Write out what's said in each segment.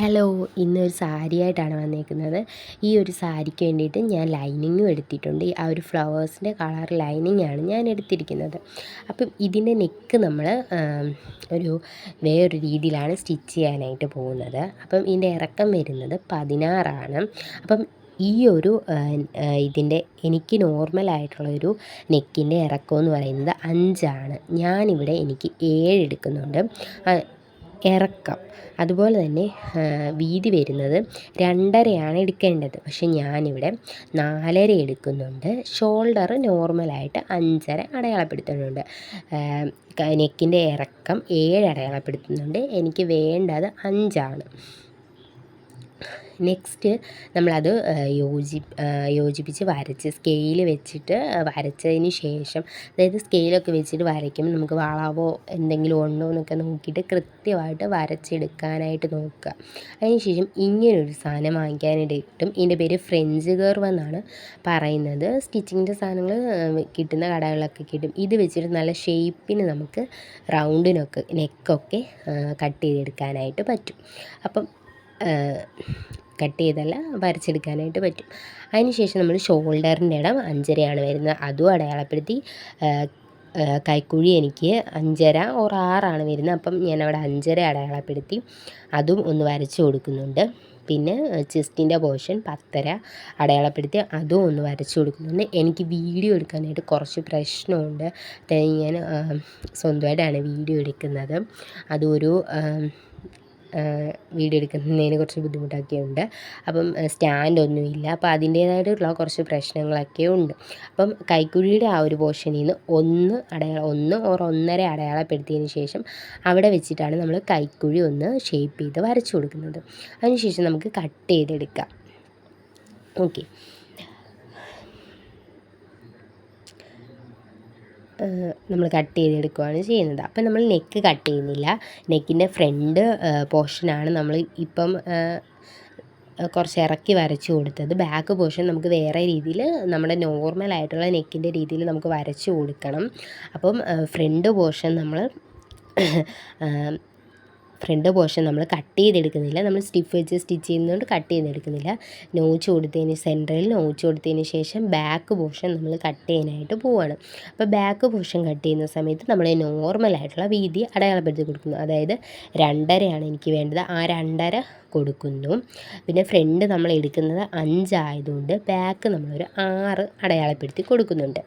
Hello ഇന്നൊരു സാരിയായിട്ടാണ് വന്നേക്കുന്നത്. ഈ ഒരു സാരിക്ക് വേണ്ടിയിട്ട് ഞാൻ ലൈനിങ്ങും എടുത്തിട്ടുണ്ട്. ആ ഒരു ഫ്ലവേഴ്സിന്റെ കളർ ലൈനിങ്ങാണ് ഞാൻ എടുത്തിരിക്കുന്നത്. അപ്പം ഇതിന്റെ നെക്ക് നമ്മൾ ഒരു വേറൊരു രീതിയിലാണ് സ്റ്റിച്ച് ചെയ്യാനായിട്ട് പോകുന്നത്. അപ്പം ഇതിന്റെ ഇറക്കം വരുന്നത് പതിനാറാണ്. അപ്പം ഈ ഒരു ഇതിന്റെ എനിക്ക് നോർമലായിട്ടുള്ളൊരു നെക്കിന്റെ ഇറക്കം എന്ന് പറയുന്നത് അഞ്ചാണ്. ഞാനിവിടെ എനിക്ക് ഏഴ് എടുക്കുന്നുണ്ട്. ഇറക്കം. അതുപോലെ തന്നെ വീതി വരുന്നത് രണ്ടരയാണ് എടുക്കേണ്ടത്. പക്ഷെ ഞാനിവിടെ നാലര എടുക്കുന്നുണ്ട്. ഷോൾഡർ നോർമലായിട്ട് അഞ്ചര അടയാളപ്പെടുത്തുന്നുണ്ട്. നെക്കിന്റെ ഇറക്കം ഏഴ് അടയാളപ്പെടുത്തുന്നുണ്ട്. എനിക്ക് വേണ്ടത് അഞ്ചാണ്. നെക്സ്റ്റ് നമ്മളത് യോജി യോജിപ്പിച്ച് വരച്ച് സ്കെയിൽ വെച്ചിട്ട് വരച്ചതിന് ശേഷം അതായത് സ്കെയിലൊക്കെ വെച്ചിട്ട് വരയ്ക്കുമ്പോൾ നമുക്ക് വളവോ എന്തെങ്കിലും ഉണ്ടോ എന്നൊക്കെ നോക്കിയിട്ട് കൃത്യമായിട്ട് വരച്ചെടുക്കാനായിട്ട് നോക്കുക. അതിന് ശേഷം ഇങ്ങനൊരു സാധനം വാങ്ങിക്കാനായിട്ട് കിട്ടും. ഇതിന്റെ പേര് ഫ്രഞ്ച് കർവ് എന്നാണ് പറയുന്നത്. സ്റ്റിച്ചിങ്ങിന്റെ സാധനങ്ങൾ കിട്ടുന്ന കടകളിലൊക്കെ കിട്ടും. ഇത് വെച്ചിട്ട് നല്ല ഷേപ്പിന് നമുക്ക് റൗണ്ടിനൊക്കെ നെക്കൊക്കെ കട്ട് ചെയ്തെടുക്കാനായിട്ട് പറ്റും. അപ്പം കട്ട് ചെയ്തല്ല വരച്ചെടുക്കാനായിട്ട് പറ്റും. അതിനുശേഷം നമ്മൾ ഷോൾഡറിന്റെ ഇടം അഞ്ചരയാണ് വരുന്നത്. അതും അടയാളപ്പെടുത്തി കൈക്കുഴി എനിക്ക് അഞ്ചര ഓർ ആറാണ് വരുന്നത്. അപ്പം ഞാനവിടെ അഞ്ചര അടയാളപ്പെടുത്തി അതും ഒന്ന് വരച്ചു കൊടുക്കുന്നുണ്ട്. പിന്നെ ചെസ്റ്റിന്റെ പോർഷൻ പത്തര അടയാളപ്പെടുത്തി അതും ഒന്ന് വരച്ചു കൊടുക്കുന്നുണ്ട്. എനിക്ക് വീഡിയോ എടുക്കാനായിട്ട് കുറച്ച് പ്രശ്നമുണ്ട്. ഞാൻ സ്വന്തമായിട്ടാണ് വീഡിയോ എടുക്കുന്നത്. അതൊരു വീഡിയോ എടുക്കുന്നതിന് കുറച്ച് ബുദ്ധിമുട്ടൊക്കെയുണ്ട്. അപ്പം സ്റ്റാൻഡൊന്നുമില്ല. അപ്പം അതിന്റേതായിട്ടുള്ള കുറച്ച് പ്രശ്നങ്ങളൊക്കെ ഉണ്ട്. അപ്പം കൈക്കുഴിയുടെ ആ ഒരു പോർഷനിൽ നിന്ന് ഒന്ന് അടയാള ഒന്ന് ഓർ ഒന്നര അടയാളപ്പെടുത്തിയതിന് ശേഷം അവിടെ വെച്ചിട്ടാണ് നമ്മൾ കൈക്കുഴി ഒന്ന് ഷേപ്പ് ചെയ്ത് വരച്ചു കൊടുക്കുന്നത്. അതിനുശേഷം നമുക്ക് കട്ട് ചെയ്തെടുക്കാം. ഓക്കെ. നമ്മൾ കട്ട് ചെയ്തെടുക്കുകയാണ് ചെയ്യുന്നത്. അപ്പം നമ്മൾ നെക്ക് കട്ട് ചെയ്യുന്നില്ല. നെക്കിന്റെ ഫ്രണ്ട് പോർഷനാണ് നമ്മൾ ഇപ്പം കുറച്ച് ഇറക്കി വരച്ച് കൊടുത്തത്. ബാക്ക് പോർഷൻ നമുക്ക് വേറെ രീതിയിൽ നമ്മുടെ നോർമൽ ആയിട്ടുള്ള നെക്കിന്റെ രീതിയിൽ നമുക്ക് വരച്ച് കൊടുക്കണം. അപ്പം ഫ്രണ്ട് പോർഷൻ നമ്മൾ ഫ്രണ്ട് പോർഷൻ നമ്മൾ കട്ട് ചെയ്തെടുക്കുന്നില്ല. നമ്മൾ സ്റ്റിഫ് വെച്ച് സ്റ്റിച്ച് ചെയ്യുന്നതുകൊണ്ട് കട്ട് ചെയ്തെടുക്കുന്നില്ല. നോച്ച് കൊടുത്തതിന് സെന്ററിൽ നോച്ച് കൊടുത്തതിന് ശേഷം ബാക്ക് പോർഷൻ നമ്മൾ കട്ട് ചെയ്യാനായിട്ട് പോവുകയാണ് അപ്പോൾ ബാക്ക് പോർഷൻ കട്ട് ചെയ്യുന്ന സമയത്ത് നമ്മൾ നോർമലായിട്ടുള്ള വീതി അടയാളപ്പെടുത്തി കൊടുക്കുന്നു. അതായത് രണ്ടരയാണ് എനിക്ക് വേണ്ടത്. ആ രണ്ടര കൊടുക്കുന്നു. പിന്നെ ഫ്രണ്ട് നമ്മൾ എടുക്കുന്നത് അഞ്ചായതുകൊണ്ട് ബാക്ക് നമ്മളൊരു ആറ് അടയാളപ്പെടുത്തി കൊടുക്കുന്നുണ്ട്.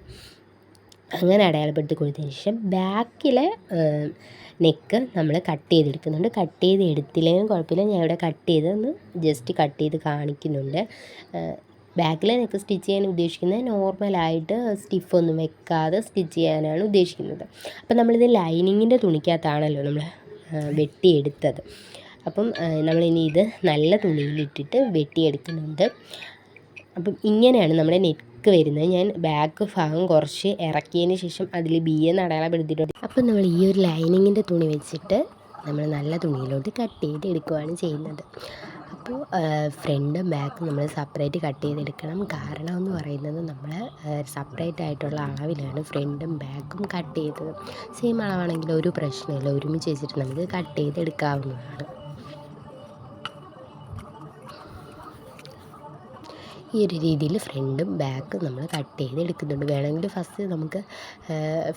അങ്ങനെ അടയാളപ്പെടുത്തി കൊടുത്തതിന് ശേഷം ബാക്കിലെ നെക്ക് നമ്മൾ കട്ട് ചെയ്തെടുക്കുന്നുണ്ട്. കട്ട് ചെയ്ത് എടുത്തില്ലെങ്കിലും കുഴപ്പമില്ല. ഞാൻ ഇവിടെ കട്ട് ചെയ്ത് ഒന്ന് ജസ്റ്റ് കട്ട് ചെയ്ത് കാണിക്കുന്നുണ്ട്. ബാക്കിലെ നെക്ക് സ്റ്റിച്ച് ചെയ്യാൻ ഉദ്ദേശിക്കുന്നത് നോർമലായിട്ട് സ്റ്റിഫൊന്നും വെക്കാതെ സ്റ്റിച്ച് ചെയ്യാനാണ് ഉദ്ദേശിക്കുന്നത്. അപ്പം നമ്മളിത് ലൈനിങ്ങിന്റെ തുണിക്കകത്താണല്ലോ നമ്മൾ വെട്ടിയെടുത്തത്. അപ്പം നമ്മളിനി ഇത് നല്ല തുണിയിലിട്ടിട്ട് വെട്ടിയെടുക്കുന്നുണ്ട്. അപ്പം ഇങ്ങനെയാണ് നമ്മുടെ നെറ്റ് നെക്ക് വരുന്നത്. ഞാൻ ബാക്ക് ഭാഗം കുറച്ച് ഇറക്കിയതിന് ശേഷം അതിൽ ബി എന്ന് അടയാളപ്പെടുത്തിയിട്ടുണ്ട് അപ്പം നമ്മൾ ഈ ഒരു ലൈനിങ്ങിന്റെ തുണി വെച്ചിട്ട് നമ്മൾ നല്ല തുണിയിലോട്ട് കട്ട് ചെയ്ത് എടുക്കുകയാണ് ചെയ്യുന്നത് അപ്പോൾ ഫ്രണ്ടും ബാക്കും നമ്മൾ സെപ്പറേറ്റ് കട്ട് ചെയ്തെടുക്കണം. കാരണം എന്ന് പറയുന്നത് നമ്മൾ സെപ്പറേറ്റ് ആയിട്ടുള്ള അളവിലാണ് ഫ്രണ്ടും ബാക്കും കട്ട് ചെയ്തത്. സെയിം അളവാണെങ്കിൽ ഒരു പ്രശ്നമില്ല. ഒരുമിച്ച് വെച്ചിട്ട് നമുക്ക് കട്ട് ചെയ്തെടുക്കാവുന്നതാണ്. ഈ ഒരു രീതിയിൽ ഫ്രണ്ടും ബാക്കും നമ്മൾ കട്ട് ചെയ്ത് എടുക്കുന്നുണ്ട് വേണമെങ്കിൽ ഫസ്റ്റ് നമുക്ക്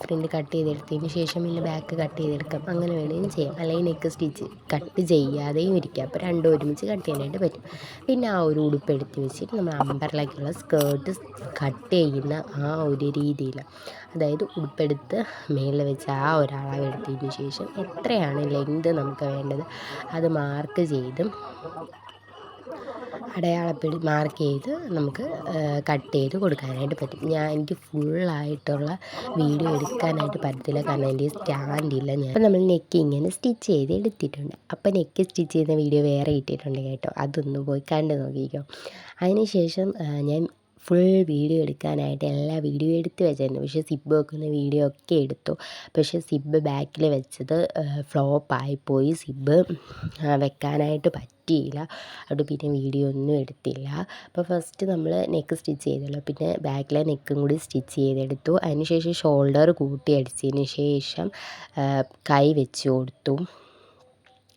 ഫ്രണ്ട് കട്ട് ചെയ്തെടുത്തതിന് ശേഷം പിന്നെ ബാക്ക് കട്ട് ചെയ്തെടുക്കാം. അങ്ങനെ വേണമെങ്കിലും ചെയ്യാം. അല്ലെങ്കിൽ നെക്ക് സ്റ്റിച്ച് കട്ട് ചെയ്യാതെയും ഇരിക്കാം. അപ്പോൾ രണ്ടും ഒരുമിച്ച് കട്ട് ചെയ്യാനായിട്ട് പറ്റും. പിന്നെ ആ ഒരു ഉടുപ്പ് എടുത്ത് വെച്ചിട്ട് നമ്മൾ അമ്പറിലേക്കുള്ള സ്കേർട്ട് കട്ട് ചെയ്യുന്ന ആ ഒരു രീതിയിൽ അതായത് ഉടുപ്പെടുത്ത് മേളിൽ വെച്ച് ആ ഒരളവ് എടുത്തതിന് ശേഷം എത്രയാണ് ലെങ്ത് നമുക്ക് വേണ്ടത്? അത് മാർക്ക് ചെയ്ത് അടയാളപ്പെടുത്തി മാർക്ക് ചെയ്ത് നമുക്ക് കട്ട് ചെയ്ത് കൊടുക്കാനായിട്ട് പറ്റും. ഞാൻ എനിക്ക് ഫുള്ളായിട്ടുള്ള വീഡിയോ എടുക്കാനായിട്ട് പറ്റത്തില്ല. കാരണം എന്റെ സ്റ്റാൻഡില്ല ഞാൻ. അപ്പം നമ്മൾ നെക്ക് ഇങ്ങനെ സ്റ്റിച്ച് ചെയ്ത് എടുത്തിട്ടുണ്ട്. അപ്പം നെക്ക് സ്റ്റിച്ച് ചെയ്യുന്ന വീഡിയോ വേറെ ഇട്ടിട്ടുണ്ട് കേട്ടോ. അതൊന്ന് പോയി കണ്ടു നോക്കിക്കോ. അതിന് ശേഷം ഞാൻ ഫുൾ വീഡിയോ എടുക്കാനായിട്ട് എല്ലാ വീഡിയോ എടുത്ത് വെച്ചായിരുന്നു പക്ഷേ സിബ് വെക്കുന്ന വീഡിയോ ഒക്കെ എടുത്തു. പക്ഷേ സിബ് ബാക്കിൽ വെച്ചത് ഫ്ലോപ്പായിപ്പോയി സിബ് വെക്കാനായിട്ട് പറ്റിയില്ല. അതുകൊണ്ട് പിന്നെ വീഡിയോ ഒന്നും എടുത്തില്ല. അപ്പോൾ ഫസ്റ്റ് നമ്മൾ നെക്ക് സ്റ്റിച്ച് ചെയ്തല്ലോ. പിന്നെ ബാക്കിലെ നെക്കും കൂടി സ്റ്റിച്ച് ചെയ്തെടുത്തു. അതിനുശേഷം ഷോൾഡർ കൂട്ടി അടിച്ചതിന് ശേഷം കൈ വെച്ച് കൊടുത്തു.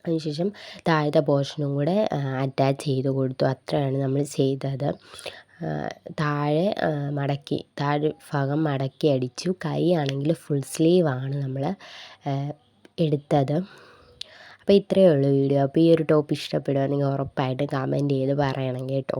അതിനുശേഷം താഴത്തെ പോർഷനും കൂടെ അറ്റാച്ച് ചെയ്ത് കൊടുത്തു. അത്രയാണ് നമ്മൾ ചെയ്തത്. താഴെ മടക്കി താഴെ ഭാഗം മടക്കി അടിച്ചു. കൈ ആണെങ്കിൽ ഫുൾ സ്ലീവാണ് നമ്മൾ എടുത്തത്. അപ്പോൾ ഇത്രയേ ഉള്ളൂ വീഡിയോ. അപ്പോൾ ഈ ഒരു ടോപ്പ് ഇഷ്ടപ്പെടുകയാണെങ്കിൽ ഉറപ്പായിട്ടും കമന്റ് ചെയ്ത് പറയണം കേട്ടോ.